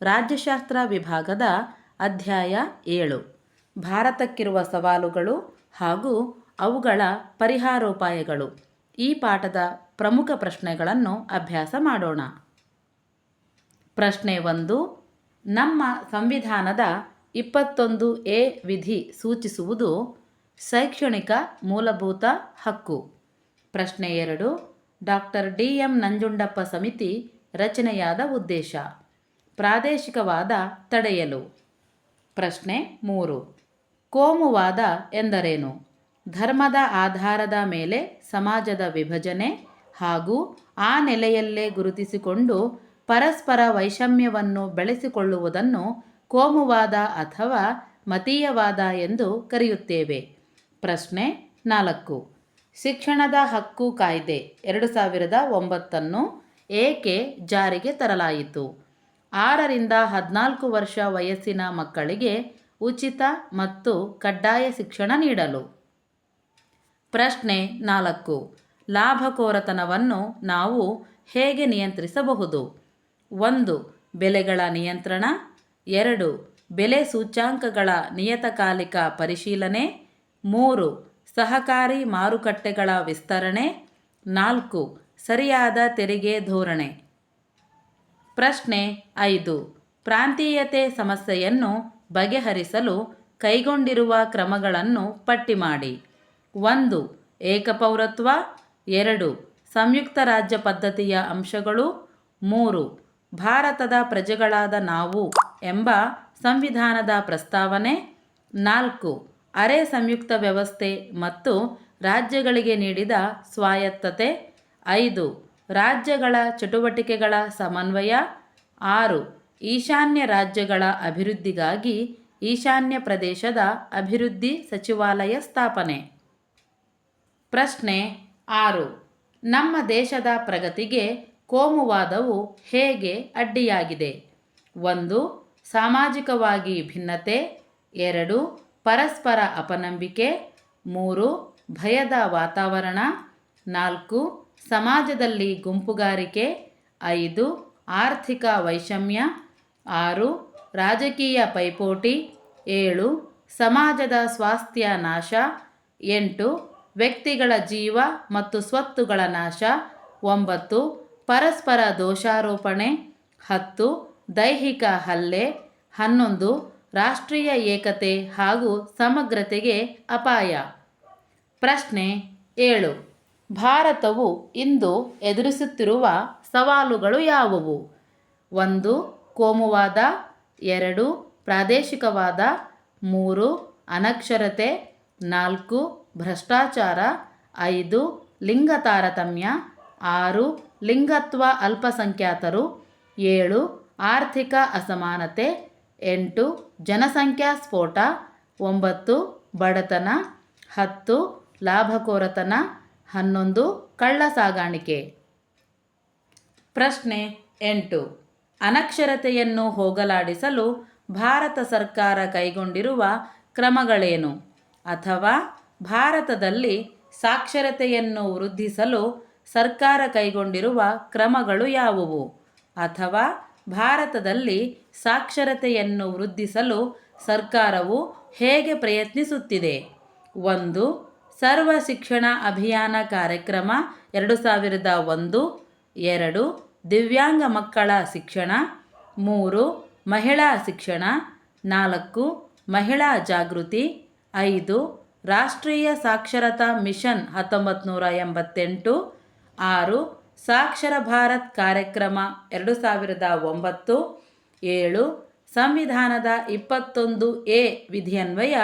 ರಾಜ್ಯಶಾಸ್ತ್ರ ವಿಭಾಗದ ಅಧ್ಯಾಯ ಏಳು. ಭಾರತಕ್ಕಿರುವ ಸವಾಲುಗಳು ಹಾಗೂ ಅವುಗಳ ಪರಿಹಾರೋಪಾಯಗಳು. ಈ ಪಾಠದ ಪ್ರಮುಖ ಪ್ರಶ್ನೆಗಳನ್ನು ಅಭ್ಯಾಸ ಮಾಡೋಣ. ಪ್ರಶ್ನೆ ಒಂದು, ನಮ್ಮ ಸಂವಿಧಾನದ ಇಪ್ಪತ್ತೊಂದು ಎ ವಿಧಿ ಸೂಚಿಸುವುದು ಶೈಕ್ಷಣಿಕ ಮೂಲಭೂತ ಹಕ್ಕು. ಪ್ರಶ್ನೆ ಎರಡು, ಡಾಕ್ಟರ್ ಡಿ ಎಂ ನಂಜುಂಡಪ್ಪ ಸಮಿತಿ ರಚನೆಯಾದ ಉದ್ದೇಶ. ಪ್ರಾದೇಶಿಕವಾದ ತಡೆಯಲು. ಪ್ರಶ್ನೆ ಮೂರು. ಕೋಮುವಾದ ಎಂದರೇನು? ಧರ್ಮದ ಆಧಾರದ ಮೇಲೆ ಸಮಾಜದ ವಿಭಜನೆ ಹಾಗೂ ಆ ನೆಲೆಯಲ್ಲೇ ಗುರುತಿಸಿಕೊಂಡು ಪರಸ್ಪರ ವೈಷಮ್ಯವನ್ನು ಬೆಳೆಸಿಕೊಳ್ಳುವುದನ್ನು ಕೋಮುವಾದ ಅಥವಾ ಮತೀಯವಾದ ಎಂದು ಕರೆಯುತ್ತೇವೆ. ಪ್ರಶ್ನೆ ನಾಲ್ಕು. ಶಿಕ್ಷಣದ ಹಕ್ಕು ಕಾಯ್ದೆ ಎರಡು ಸಾವಿರದ ಒಂಬತ್ತನ್ನು ಏಕೆ ಜಾರಿಗೆ ತರಲಾಯಿತು? ಆರರಿಂದ ಹದಿನಾಲ್ಕು ವರ್ಷ ವಯಸ್ಸಿನ ಮಕ್ಕಳಿಗೆ ಉಚಿತ ಮತ್ತು ಕಡ್ಡಾಯ ಶಿಕ್ಷಣ ನೀಡಲು. ಪ್ರಶ್ನೆ ನಾಲ್ಕು. ಲಾಭಕೋರತನವನ್ನು ನಾವು ಹೇಗೆ ನಿಯಂತ್ರಿಸಬಹುದು? ಒಂದು. ಬೆಲೆಗಳ ನಿಯಂತ್ರಣ. ಎರಡು. ಬೆಲೆ ಸೂಚ್ಯಾಂಕಗಳ ನಿಯತಕಾಲಿಕ ಪರಿಶೀಲನೆ. ಮೂರು. ಸಹಕಾರಿ ಮಾರುಕಟ್ಟೆಗಳ ವಿಸ್ತರಣೆ. ನಾಲ್ಕು. ಸರಿಯಾದ ತೆರಿಗೆ ಧೋರಣೆ. ಪ್ರಶ್ನೆ ಐದು. ಪ್ರಾಂತೀಯತೆ ಸಮಸ್ಯೆಯನ್ನು ಬಗೆಹರಿಸಲು ಕೈಗೊಂಡಿರುವ ಕ್ರಮಗಳನ್ನು ಪಟ್ಟಿ ಮಾಡಿ. ಒಂದು, ಏಕಪೌರತ್ವ. ಎರಡು, ಸಂಯುಕ್ತ ರಾಜ್ಯ ಪದ್ಧತಿಯ ಅಂಶಗಳು. ಮೂರು, ಭಾರತದ ಪ್ರಜೆಗಳಾದ ನಾವು ಎಂಬ ಸಂವಿಧಾನದ ಪ್ರಸ್ತಾವನೆ. ನಾಲ್ಕು, ಅರೆ ಸಂಯುಕ್ತ ವ್ಯವಸ್ಥೆ ಮತ್ತು ರಾಜ್ಯಗಳಿಗೆ ನೀಡಿದ ಸ್ವಾಯತ್ತತೆ. ಐದು ರಾಜ್ಯಗಳ ಚಟುವಟಿಕೆಗಳ ಸಮನ್ವಯ. ಆರು, ಈಶಾನ್ಯ ರಾಜ್ಯಗಳ ಅಭಿವೃದ್ಧಿಗಾಗಿ ಈಶಾನ್ಯ ಪ್ರದೇಶದ ಅಭಿವೃದ್ಧಿ ಸಚಿವಾಲಯ ಸ್ಥಾಪನೆ. ಪ್ರಶ್ನೆ ಆರು, ನಮ್ಮ ದೇಶದ ಪ್ರಗತಿಗೆ ಕೋಮುವಾದವು ಹೇಗೆ ಅಡ್ಡಿಯಾಗಿದೆ? ಒಂದು, ಸಾಮಾಜಿಕವಾಗಿ ಭಿನ್ನತೆ. ಎರಡು, ಪರಸ್ಪರ ಅಪನಂಬಿಕೆ. ಮೂರು, ಭಯದ ವಾತಾವರಣ. ನಾಲ್ಕು ಸಮಾಜದಲ್ಲಿ ಗುಂಪುಗಾರಿಕೆ, ಐದು, ಆರ್ಥಿಕ ವೈಷಮ್ಯ, ಆರು, ರಾಜಕೀಯ ಪೈಪೋಟಿ, ಏಳು, ಸಮಾಜದ ಸ್ವಾಸ್ಥ್ಯ ನಾಶ, ಎಂಟು, ವ್ಯಕ್ತಿಗಳ ಜೀವ ಮತ್ತು ಸ್ವತ್ತುಗಳ ನಾಶ, ಒಂಬತ್ತು, ಪರಸ್ಪರ ದೋಷಾರೋಪಣೆ, ಹತ್ತು, ದೈಹಿಕ ಹಲ್ಲೆ, ಹನ್ನೊಂದು, ರಾಷ್ಟ್ರೀಯ ಏಕತೆ ಹಾಗೂ ಸಮಗ್ರತೆಗೆ ಅಪಾಯ. ಪ್ರಶ್ನೆ ಏಳು. ಭಾರತವು ಇಂದು ಎದುರಿಸುತ್ತಿರುವ ಸವಾಲುಗಳು ಯಾವುವು? ಒಂದು, ಕೋಮುವಾದ. ಎರಡು, ಪ್ರಾದೇಶಿಕವಾದ. ಮೂರು, ಅನಕ್ಷರತೆ. ನಾಲ್ಕು, ಭ್ರಷ್ಟಾಚಾರ. ಐದು ಲಿಂಗ ತಾರತಮ್ಯ ಆರು, ಲಿಂಗತ್ವ ಅಲ್ಪಸಂಖ್ಯಾತರು. ಏಳು, ಆರ್ಥಿಕ ಅಸಮಾನತೆ. ಎಂಟು, ಜನಸಂಖ್ಯಾ ಸ್ಫೋಟ. ಒಂಬತ್ತು, ಬಡತನ. ಹತ್ತು, ಲಾಭಕೋರತನ. ಹನ್ನೊಂದು ಕಳ್ಳ ಸಾಗಾಣಿಕೆ. ಪ್ರಶ್ನೆ ಎಂಟು. ಅನಕ್ಷರತೆಯನ್ನು ಹೋಗಲಾಡಿಸಲು ಭಾರತ ಸರ್ಕಾರ ಕೈಗೊಂಡಿರುವ ಕ್ರಮಗಳೇನು? ಅಥವಾ ಭಾರತದಲ್ಲಿ ಸಾಕ್ಷರತೆಯನ್ನು ವೃದ್ಧಿಸಲು ಸರ್ಕಾರ ಕೈಗೊಂಡಿರುವ ಕ್ರಮಗಳು ಯಾವುವು? ಅಥವಾ ಭಾರತದಲ್ಲಿ ಸಾಕ್ಷರತೆಯನ್ನು ವೃದ್ಧಿಸಲು ಸರ್ಕಾರವು ಹೇಗೆ ಪ್ರಯತ್ನಿಸುತ್ತಿದೆ? ಒಂದು ಸರ್ವ ಶಿಕ್ಷಣ ಅಭಿಯಾನ ಕಾರ್ಯಕ್ರಮ ಎರಡು ಸಾವಿರದ ಒಂದು, ಎರಡು, ದಿವ್ಯಾಂಗ ಮಕ್ಕಳ ಶಿಕ್ಷಣ, ಮೂರು, ಮಹಿಳಾ ಶಿಕ್ಷಣ, ನಾಲ್ಕು, ಮಹಿಳಾ ಜಾಗೃತಿ, ಐದು, ರಾಷ್ಟ್ರೀಯ ಸಾಕ್ಷರತಾ ಮಿಷನ್ ಹತ್ತೊಂಬತ್ತು ನೂರ ಎಂಬತ್ತೆಂಟು, ಆರು, ಸಾಕ್ಷರ ಭಾರತ್ ಕಾರ್ಯಕ್ರಮ ಎರಡು ಸಾವಿರದ ಒಂಬತ್ತು, ಏಳು, ಸಂವಿಧಾನದ ಇಪ್ಪತ್ತೊಂದು ಎ ವಿಧಿಯನ್ವಯ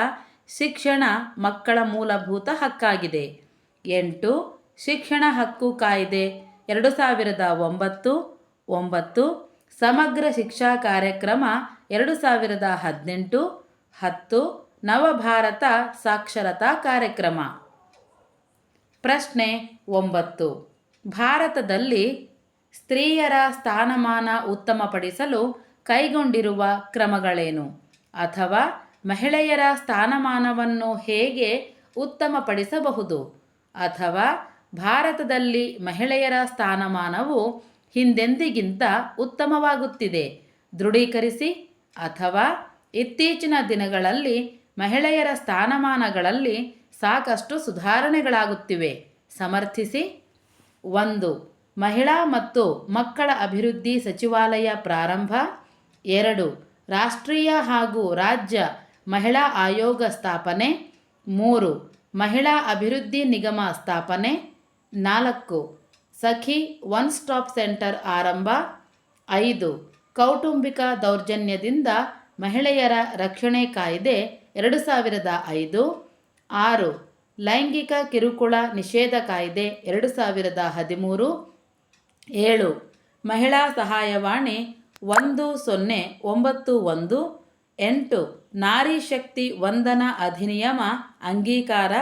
ಶಿಕ್ಷಣ ಮಕ್ಕಳ ಮೂಲಭೂತ ಹಕ್ಕಾಗಿದೆ. ಎಂಟು, ಶಿಕ್ಷಣ ಹಕ್ಕು ಕಾಯ್ದೆ, ಎರಡು ಸಾವಿರದ ಒಂಬತ್ತು ಒಂಬತ್ತು, ಸಮಗ್ರ ಶಿಕ್ಷಾ ಕಾರ್ಯಕ್ರಮ, ಎರಡು ಸಾವಿರದ ಹದಿನೆಂಟು, ಹತ್ತು, ನವಭಾರತ ಸಾಕ್ಷರತಾ ಕಾರ್ಯಕ್ರಮ. ಪ್ರಶ್ನೆ ಒಂಬತ್ತು, ಭಾರತದಲ್ಲಿ ಸ್ತ್ರೀಯರ ಸ್ಥಾನಮಾನ ಉತ್ತಮಪಡಿಸಲು ಕೈಗೊಂಡಿರುವ ಕ್ರಮಗಳೇನು? ಅಥವಾ ಮಹಿಳೆಯರ ಸ್ಥಾನಮಾನವನ್ನು ಹೇಗೆ ಉತ್ತಮಪಡಿಸಬಹುದು? ಅಥವಾ ಭಾರತದಲ್ಲಿ ಮಹಿಳೆಯರ ಸ್ಥಾನಮಾನವು ಹಿಂದೆಂದಿಗಿಂತ ಉತ್ತಮವಾಗುತ್ತಿದೆ? ದೃಢೀಕರಿಸಿ. ಅಥವಾ ಇತ್ತೀಚಿನ ದಿನಗಳಲ್ಲಿ ಮಹಿಳೆಯರ ಸ್ಥಾನಮಾನಗಳಲ್ಲಿ ಸಾಕಷ್ಟು ಸುಧಾರಣೆಗಳಾಗುತ್ತಿವೆ. ಸಮರ್ಥಿಸಿ. ಒಂದು, ಮಹಿಳಾ ಮತ್ತು ಮಕ್ಕಳ ಅಭಿವೃದ್ಧಿ ಸಚಿವಾಲಯ ಪ್ರಾರಂಭ. ಎರಡು, ರಾಷ್ಟ್ರೀಯ ಹಾಗೂ ರಾಜ್ಯ ಮಹಿಳಾ ಆಯೋಗ ಸ್ಥಾಪನೆ, ಮೂರು, ಮಹಿಳಾ ಅಭಿವೃದ್ಧಿ ನಿಗಮ ಸ್ಥಾಪನೆ, ನಾಲ್ಕು, ಸಖಿ ಒನ್ ಸ್ಟಾಪ್ ಸೆಂಟರ್ ಆರಂಭ, ಐದು, ಕೌಟುಂಬಿಕ ದೌರ್ಜನ್ಯದಿಂದ ಮಹಿಳೆಯರ ರಕ್ಷಣೆ ಕಾಯ್ದೆ ಎರಡು ಸಾವಿರದ ಐದು, ಆರು, ಲೈಂಗಿಕ ಕಿರುಕುಳ ನಿಷೇಧ ಕಾಯ್ದೆ ಎರಡು ಸಾವಿರದ ಹದಿಮೂರು, ಏಳು, ಮಹಿಳಾ ಸಹಾಯವಾಣಿ ಒಂದು ಸೊನ್ನೆ ಒಂಬತ್ತು ಒಂದು ಎಂಟು, ನಾರಿ ಶಕ್ತಿ ವಂದನ ಅಧಿನಿಯಮ, ಅಂಗೀಕಾರ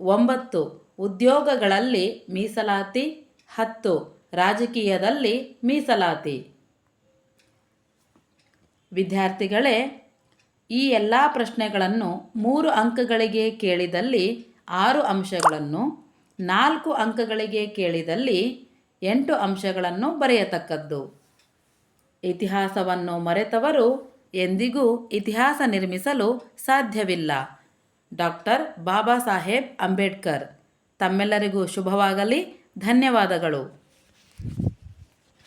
ಒಂಬತ್ತು, ಉದ್ಯೋಗಗಳಲ್ಲಿ ಮೀಸಲಾತಿ ಹತ್ತು, ರಾಜಕೀಯದಲ್ಲಿ ಮೀಸಲಾತಿ. ವಿದ್ಯಾರ್ಥಿಗಳೇ, ಈ ಎಲ್ಲ ಪ್ರಶ್ನೆಗಳನ್ನು ಮೂರು ಅಂಕಗಳಿಗೆ ಕೇಳಿದಲ್ಲಿ ಆರು ಅಂಶಗಳನ್ನು, ನಾಲ್ಕು ಅಂಕಗಳಿಗೆ ಕೇಳಿದಲ್ಲಿ ಎಂಟು ಅಂಶಗಳನ್ನು ಬರೆಯತಕ್ಕದ್ದು. ಇತಿಹಾಸವನ್ನು ಮರೆತವರು ಎಂದಿಗೂ ಇತಿಹಾಸ ನಿರ್ಮಿಸಲು ಸಾಧ್ಯವಿಲ್ಲ. ಡಾಕ್ಟರ್ ಬಾಬಾ ಸಾಹೇಬ್ ಅಂಬೇಡ್ಕರ್ ತಮ್ಮೆಲ್ಲರಿಗೂ ಶುಭವಾಗಲಿ ಧನ್ಯವಾದಗಳು.